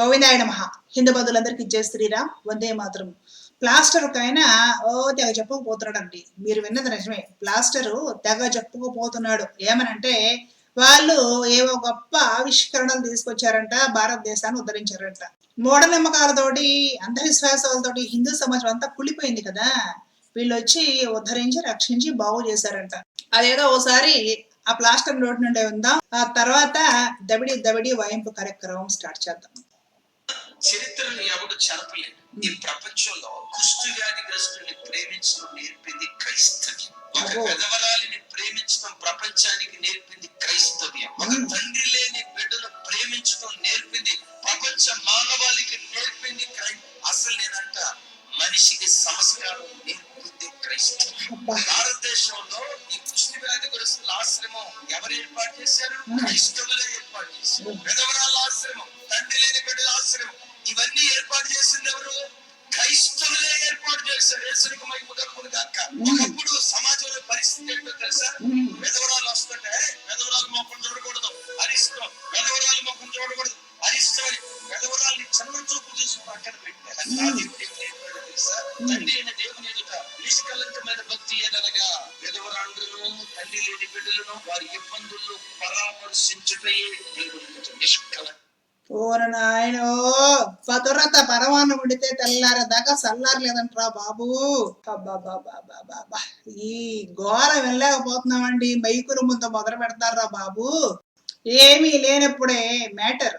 గోవిందాయ నమ. హిందూ బంధువులందరికీ జయ శ్రీరామ్. వందే మాత్రం. ప్లాస్టర్ ఆయన ఓ తెగ చెప్పుకుపోతున్నాడండి మీరు విన్నది నిజమే. ప్లాస్టర్ తెగ చెప్పుకుపోతున్నాడు ఏమనంటే వాళ్ళు ఏవో గొప్ప ఆవిష్కరణలు తీసుకొచ్చారంట భారతదేశాన్ని ఉద్ధరించారంట. మూఢనమ్మకాలతోటి అంధవిశ్వాసాలతోటి హిందూ సమాజం అంతా కుళ్ళిపోయింది కదా. వీళ్ళు వచ్చి ఉద్ధరించి రక్షించి బాగు చేశారంట. అదేదో ఓసారి ఆ ప్లాస్టర్ రోడ్ నుండి ఉందాం. ఆ తర్వాత దబిడి దబిడి వాయింపు కార్యక్రమం స్టార్ట్ చేద్దాం. చరిత్రను ఎవడు చెరపలేడు ఈ ప్రపంచంలో కుష్టు వ్యాధిగ్రస్తుల్ని ప్రేమించడం నేర్పింది క్రైస్తవ్యం ఒక. పెదవరాలిని ప్రేమించడం ప్రపంచానికి నేర్పింది క్రైస్తవ్యం ఒక. తండ్రి లేని బిడ్డను ప్రేమించడం నేర్పింది ప్రపంచ మానవాళికి నేర్పింది క్రై అసలు నేనంట మనిషికి సంస్కారం నేర్పింది క్రైస్తవ్యం. భారతదేశంలో ఈ కుష్టి వ్యాధిగ్రస్తుల ఆశ్రమం ఎవరు ఏర్పాటు చేశారు. క్రైస్తవులే ఏర్పాటు చేశారు. పెదవరాల ఆశ్రమం తండ్రి లేని బిడ్డల ఆశ్రమం ఇవన్నీ ఏర్పాటు చేసింది ఎవరు? క్రైస్తవులే ఏర్పాటు చేశారు. యేసునికి మహిమ కలుగును మ్మ్. ఒకప్పుడు సమాజంలో పరిస్థితి ఏంటో తెలుసా. పెదవరాలు వస్తుంటే పెదవరాలు మొక్కం చూడకూడదు. అరిష్టం. పెదవరాలు మొక్కం చూడకూడదు. అరిష్టం అని చిన్న చూపు చూసి పక్కన పెట్టారు తెలుసా? తండ్రి అయిన దేవుని ఎదుట నిష్కలంకమైన భక్తి ఎదనగా పెదవరాండ్రును తండ్రి లేని బిడ్డలను వారి పరామర్శించుటయే దేవుని ఎదుట నిష్కలంక ఓర నాయనో పతురత పరమాన్నం వండితే తెల్లారేదాకా చల్లారలేదంటరా బాబు. బాబా ఈ ఘోర వెళ్ళలేకపోతున్నామండి మైకుల ముందు మొదలు పెడతారా బాబు? ఏమీ లేనప్పుడే మ్యాటర్.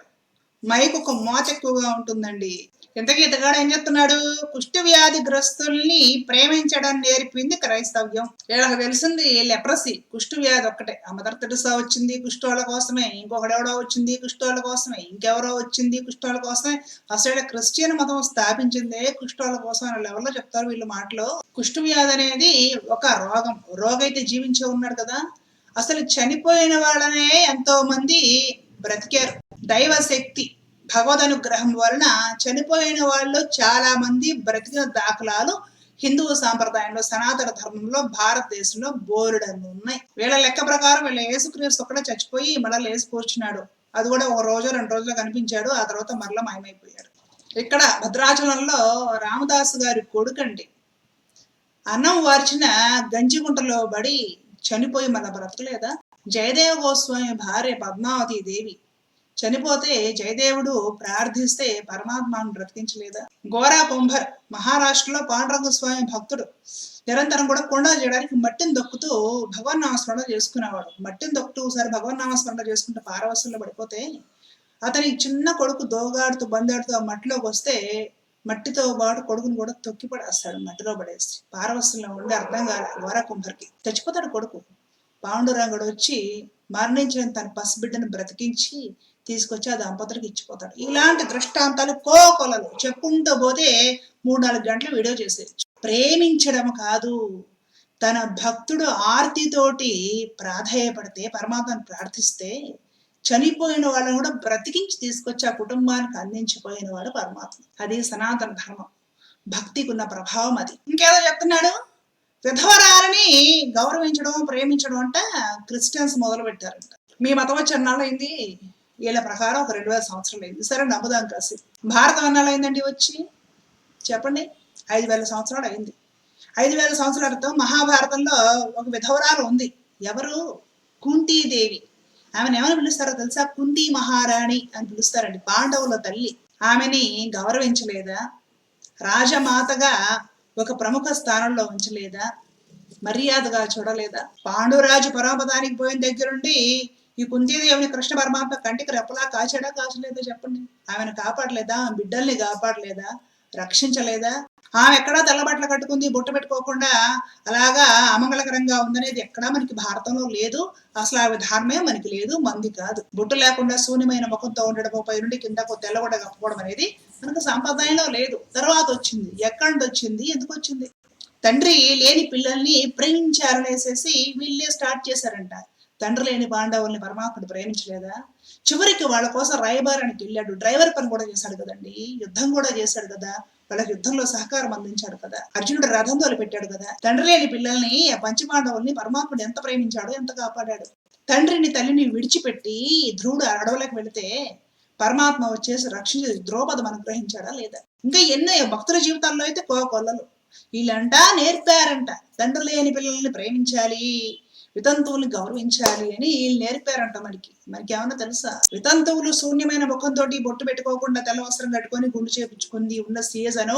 మైకు ఒక మోచ ఎక్కువగా ఉంటుందండి. ఇంతకీ ఇతగాడు ఏం చెప్తున్నాడు కుష్టి వ్యాధి గ్రస్తుల్ని ప్రేమించడం నేర్పింది క్రైస్తవ్యం. వీళ్ళకి తెలిసింది లెప్రసీ కుష్టి వ్యాధి ఒక్కటే. ఆ మదర్ తెరిసా వచ్చింది కుష్ఠోళ్ళ కోసమే ఇంకొకడెవడో వచ్చింది కుష్ఠోళ్ళ కోసమే ఇంకెవరో వచ్చింది కుష్ఠోళ్ళ కోసమే. అసలు క్రిస్టియన్ మతం స్థాపించిందే కుష్ఠోళ్ళ కోసం అనే లెవెల్లో చెప్తారు వీళ్ళు మాటలో. కుష్టి వ్యాధి అనేది ఒక రోగం. రోగైతే జీవించే ఉన్నాడు కదా. అసలు చనిపోయిన వాళ్ళనే ఎంతో మంది బ్రతికారు. దైవ శక్తి భగవదనుగ్రహం వలన చనిపోయిన వాళ్ళు చాలా మంది బ్రతికిన దాఖలాలు హిందూ సాంప్రదాయంలో సనాతన ధర్మంలో భారతదేశంలో బోరుడన్ని ఉన్నాయి. వీళ్ళ లెక్క ప్రకారం వీళ్ళ యేసుక్రీస్తు ఒక్కడే చచ్చిపోయి మళ్ళీ లేచి కూర్చున్నాడు. అది కూడా ఒక రోజు రెండు రోజులు కనిపించాడు. ఆ తర్వాత మరలా మాయమైపోయాడు. ఇక్కడ భద్రాచలంలో రామదాసు గారి కొడుకండి. అన్నం వార్చిన గంజిగుంటలో పడి చనిపోయి మన బ్రతకలేదా? జయదేవ గోస్వామి భార్య పద్మావతి దేవి చనిపోతే జయదేవుడు ప్రార్థిస్తే పరమాత్మను బ్రతికించలేదా? గోరా పొంభర్ మహారాష్ట్రలో పాండురంగ స్వామి భక్తుడు నిరంతరం కూడా కొండ చేయడానికి మట్టిని దొక్కుతూ భగవన్ నామస్మరణ చేసుకునేవాడు. మట్టిని దొక్కుతూ ఒకసారి భగవన్ నామస్మరణ చేసుకుంటే పారవస్యంలో పడిపోతే అతని చిన్న కొడుకు దోగాడుతూ బందాడుతూ ఆ మట్టిలోకి వస్తే మట్టితో పాటు కొడుకుని కూడా తొక్కి పడేస్తాడు మట్టిలో పడేసి. పారవస్సులో ఉండి అర్థం కాలే గోరా కుంభర్కి చచ్చిపోతాడు కొడుకు. పాండురంగుడు వచ్చి మరణించిన తన పసిబిడ్డను బ్రతికించి తీసుకొచ్చి ఆ దంపతులకు ఇచ్చిపోతాడు. ఇలాంటి దృష్టాంతాలు కోకొలలు చెప్పుకుంటూ పోతే మూడు నాలుగు గంటలు వీడియో చేసేయచ్చు. ప్రేమించడం కాదు. తన భక్తుడు ఆర్తితోటి ప్రాధేయపడితే పరమాత్మను ప్రార్థిస్తే చనిపోయిన వాళ్ళని కూడా బ్రతికించి తీసుకొచ్చి ఆ కుటుంబానికి అందించిపోయిన వాడు పరమాత్మ. అది సనాతన ధర్మం. భక్తికి ఉన్న ప్రభావం అది. ఇంకేదో చెప్తున్నాడు? విధవరాలని గౌరవించడం ప్రేమించడం అంట క్రిస్టియన్స్ మొదలు పెట్టారంట మీ మతం వచ్చి అన్నాళ్ళైంది వీళ్ళ ప్రకారం ఒక రెండు వేల సంవత్సరాలు అయింది. సరే నమ్ముదాం కాసి భారతం అన్నాళ్ళు అయిందండి వచ్చి? చెప్పండి. ఐదు వేల సంవత్సరాలు అయింది. ఐదు వేల సంవత్సరాలతో మహాభారతంలో ఒక విధవరాలు ఉంది. ఎవరు? కుంతీదేవి. ఆమెను ఏమని పిలుస్తారో తెలుసా? కుంతి మహారాణి అని పిలుస్తారండి. పాండవుల తల్లి. ఆమెని గౌరవించలేదా? రాజమాతగా ఒక ప్రముఖ స్థానంలో ఉంచలేదా? మర్యాదగా చూడలేదా? పాండురాజు పరమపదానికి పోయిన దగ్గరుండి ఈ కుంతీదేవిని కృష్ణ పరమాత్మ కంటికి రెప్పలా కాచాడా కాచలేదా చెప్పండి? ఆమెను కాపాడలేదా? ఆమె బిడ్డల్ని కాపాడలేదా? రక్షించలేదా? ఆమె ఎక్కడా తెల్లబట్టలు కట్టుకుంది బుట్ట పెట్టుకోకుండా అలాగా అమంగళకరంగా ఉందనేది ఎక్కడా మనకి భారతంలో లేదు. అసలు ఆ విధానమే మనకి లేదు మంది కాదు. బుట్టు లేకుండా శూన్యమైన ముఖంతో ఉండడం పై నుండి కిందకు తెల్లగొడ కప్పుకోవడం అనేది మనకు సాంప్రదాయంలో లేదు. తర్వాత వచ్చింది. ఎక్కడి నుండి వచ్చింది? ఎందుకు వచ్చింది? తండ్రి లేని పిల్లల్ని ప్రేమించారనేసేసి వీళ్ళే స్టార్ట్ చేశారంట. తండ్రి లేని పాండవుల్ని పరమాత్ముడు ప్రేమించలేదా? చివరికి వాళ్ళ కోసం రాయబారానికి వెళ్ళాడు డ్రైవర్ పని కూడా చేశాడు కదండి. యుద్ధం కూడా చేశాడు కదా. వాళ్ళకి యుద్ధంలో సహకారం అందించాడు కదా. అర్జునుడు రథం పెట్టాడు కదా. తండ్రి లేని పిల్లల్ని ఆ పంచపాండవుల్ని పరమాత్ముడు ఎంత ప్రేమించాడో ఎంత కాపాడాడు. తండ్రిని తల్లిని విడిచిపెట్టి ధ్రువుడు అడవులకు వెళితే పరమాత్మ వచ్చేసి రక్షించి ద్రౌపదం అనుగ్రహించాడా లేదా? ఇంకా ఎన్నో భక్తుల జీవితాల్లో అయితే కోకొల్లలు. వీళ్ళంట నేర్పారంట. తండ్రి లేని పిల్లల్ని ప్రేమించాలి. వితంతువులు గౌరవించాలి అని వీళ్ళు నేర్పారంట మనకి. మనకి ఏమన్నా తెలుసా? వితంతువులు శూన్యమైన ముఖంతో బొట్టు పెట్టుకోకుండా తెల్ల వస్త్రం కట్టుకొని గుండు చేపించుకుంది ఉన్న సీజన్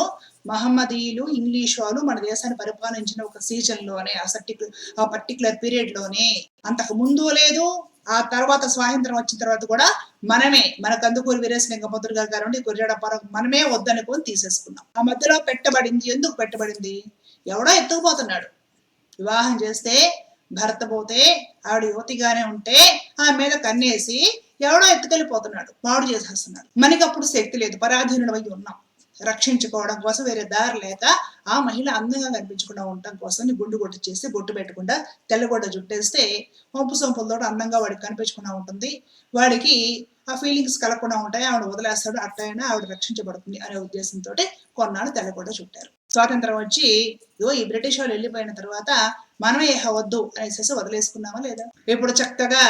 మహమ్మదీయులు ఇంగ్లీష్ వాళ్ళు మన దేశాన్ని పరిపాలించిన ఒక సీజన్లోనే ఆ సర్టిక్యులర్ ఆ పర్టికులర్ పీరియడ్లోనే అంతకు ముందు లేదు ఆ తర్వాత స్వాతంత్రం వచ్చిన తర్వాత కూడా మనమే మన కందుకూరి వీరేశలింగ మంత్రులు గారు కానివ్వండి గురిజాడ పరం మనమే వద్దనుకొని తీసేసుకున్నాం. ఆ మధ్యలో పెట్టబడింది ఎందుకు పెట్టబడింది? ఎవడో ఎత్తుకుపోతున్నాడు. వివాహం చేస్తే భర్త పోతే ఆవిడ యువతిగానే ఉంటే ఆమె మీద కన్నేసి ఎవడో ఎత్తుకెళ్ళిపోతున్నాడు. పాడు చేసేస్తున్నాడు. మనకి అప్పుడు శక్తి లేదు. పరాధీనుడమై ఉన్నాం. రక్షించుకోవడం కోసం వేరే దారి లేక ఆ మహిళ అందంగా కనిపించకుండా ఉండటం కోసం గుండు గొట్టు చేసి బొట్టు పెట్టకుండా తెల్లగొడ్డ జుట్టేస్తే వంపు సొంపులతో అందంగా వాడికి కనిపించకుండా ఉంటుంది. వాడికి ఆ ఫీలింగ్స్ కలగకుండా ఉంటాయి. ఆవిడ వదిలేస్తాడు. అట్టయినా ఆవిడ రక్షించబడుతుంది అనే ఉద్దేశంతో కొన్నాళ్ళు తెల్లగొడ్డ చుట్టారు. స్వాతంత్రం వచ్చి ఇదో ఈ బ్రిటిష్ వాళ్ళు వెళ్ళిపోయిన తర్వాత మనమే వద్దు అనేసి వదిలేసుకున్నామా లేదా? ఇప్పుడు చక్కగా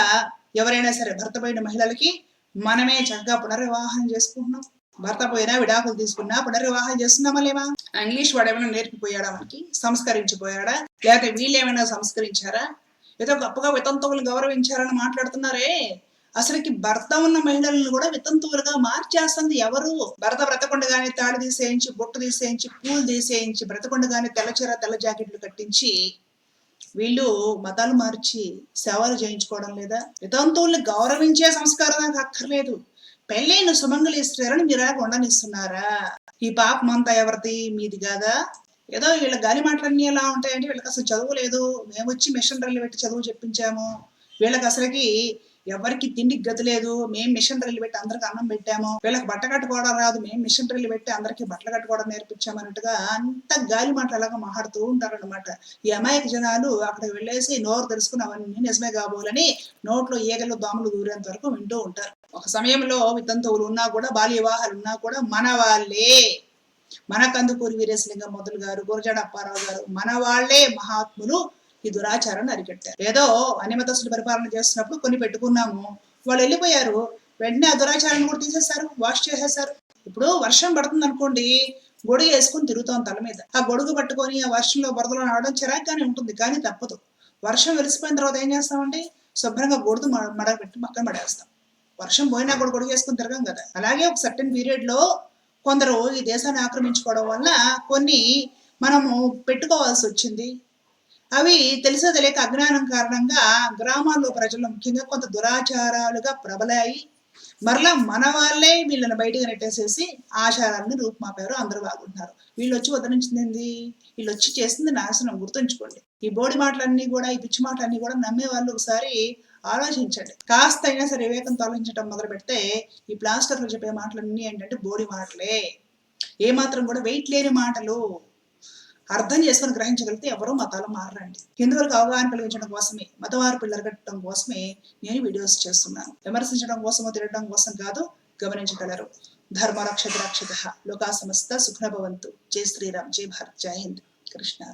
ఎవరైనా సరే భర్త పోయిన మహిళలకి మనమే చక్కగా పునర్వివాహం చేసుకుంటున్నాం. భర్త పోయినా విడాకులు తీసుకున్నా పునర్వివాహం చేస్తున్నామా లేవా? ఇంగ్లీష్ వాడు ఏమైనా నేర్పిపోయాడా మనకి? సంస్కరించిపోయాడా? లేకపోతే వీళ్ళు ఏమైనా సంస్కరించారా? ఏదో గొప్పగా వితంతువులు గౌరవించారని మాట్లాడుతున్నారే. అసలుకి భర్త ఉన్న మహిళలను కూడా వితంతువులుగా మార్చేస్తుంది. ఎవరు? భర్త బ్రతకుండగానే తాడు తీసేయించి బొట్టు తీసేయించి పూలు తీసేయించి బ్రతకుండగానే తెల్లచీర తెల్ల జాకెట్లు కట్టించి వీళ్ళు మతాలు మార్చి సేవలు చేయించుకోవడం లేదా వితంతువుల్ని గౌరవించే సంస్కారం నాకు అక్కర్లేదు. పెళ్ళైన సుమంగళి ఇస్తారని మీరా ఉండనిస్తున్నారా? ఈ పాపం అంతా ఎవరిది? మీది కాదా? ఏదో వీళ్ళ గాలి మాటలన్నీ ఎలా ఉంటాయంటే వీళ్ళకి అసలు చదువు లేదు. మేము వచ్చి మిషనరీలు పెట్టి చదువు చెప్పించాము. వీళ్ళకి అసలుకి ఎవరికి తిండికి గతి లేదు మేము మిషనరీలు పెట్టి అందరికి అన్నం పెట్టాము. వీళ్ళకి బట్ట కట్టుకోవడం రాదు మేము మిషనరీలు పెట్టి అందరికి బట్టలు కట్టుకోవడం నేర్పించామన్నట్టుగా అంత గాలి మాటలు అలాగా మాట్లాడుతూ ఉంటారన్నమాట. ఈ అమాయక జనాలు అక్కడ వెళ్ళేసి నోరు తెలుసుకుని అవన్నీ నిజమే కాబోలని నోట్లో ఈగలు దోమలు దూరేంత వరకు వింటూ ఉంటారు. ఒక సమయంలో వితంతువులు ఉన్నా కూడా బాల్య వివాహాలు ఉన్నా కూడా మన వాళ్ళే. మన కందుకూరి వీరేశలింగం మొదలు గారు గురజాడ అప్పారావు గారు మన వాళ్ళే మహాత్ములు. ఈ దురాచారాన్ని అరికట్టారు. ఏదో అనిమతస్తులు పరిపాలన చేస్తున్నప్పుడు కొన్ని పెట్టుకున్నాము. వాళ్ళు వెళ్ళిపోయారు. వెంటనే ఆ దురాచారాన్ని కూడా తీసేశారు వాష్ చేసేసారు ఇప్పుడు వర్షం పడుతుంది అనుకోండి గొడుగు వేసుకుని తిరుగుతాం తల మీద. ఆ గొడుగు పట్టుకొని ఆ వర్షంలో బురదలో నడవడం చిరాగ్గానే ఉంటుంది కానీ తప్పదు. వర్షం వెలిసిపోయిన తర్వాత ఏం చేస్తామండి? శుభ్రంగా గొడుగు మ- మడగబెట్టి పక్కన పడేస్తాం. వర్షం పోయినా కూడా గొడుగు వేసుకుని తిరగం కదా. అలాగే ఒక సర్టెన్ పీరియడ్లో కొందరు ఈ దేశాన్ని ఆక్రమించుకోవడం వల్ల కొన్ని మనము పెట్టుకోవాల్సి వచ్చింది. అవి తెలిసో తెలియక అజ్ఞానం కారణంగా గ్రామాల్లో ప్రజలు ముఖ్యంగా కొంత దురాచారాలుగా ప్రబలాయి. మరలా మన వాళ్ళే వీళ్ళని బయటకు నెట్టేసేసి ఆచారాలను రూపుమాపారు అందరూ బాగుంటున్నారు వీళ్ళు వచ్చి వదిలించింది వీళ్ళు వచ్చి చేసింది నాశనం గుర్తుంచుకోండి. ఈ బోడి మాటలన్నీ కూడా ఈ పిచ్చి మాటలన్నీ కూడా నమ్మే వాళ్ళు ఒకసారి ఆలోచించండి. కాస్త అయినా సరే వివేకంతో ఆలోచించడం మొదలు పెడితే ఈ ప్లాస్టర్లు చెప్పే మాటలన్నీ ఏంటంటే బోడి మాటలే. ఏ మాత్రం కూడా వెయిట్ లేని మాటలు. అర్థం చేసుకొని గ్రహించగలిగితే ఎవరో మతాలు మారరండి. హిందువులకు అవగాహన కలిగించడం కోసమే మత పిల్లరగట్టడం కోసమే నేను వీడియోస్ చేస్తున్నాను. విమర్శించడం కోసమో తిరగడం కోసం కాదు గమనించగలరు. ధర్మ రక్షత రక్షత లోకా సమస్త సుఖనభవంతు జై శ్రీరామ్. జై భారత్. జై హింద్. కృష్ణ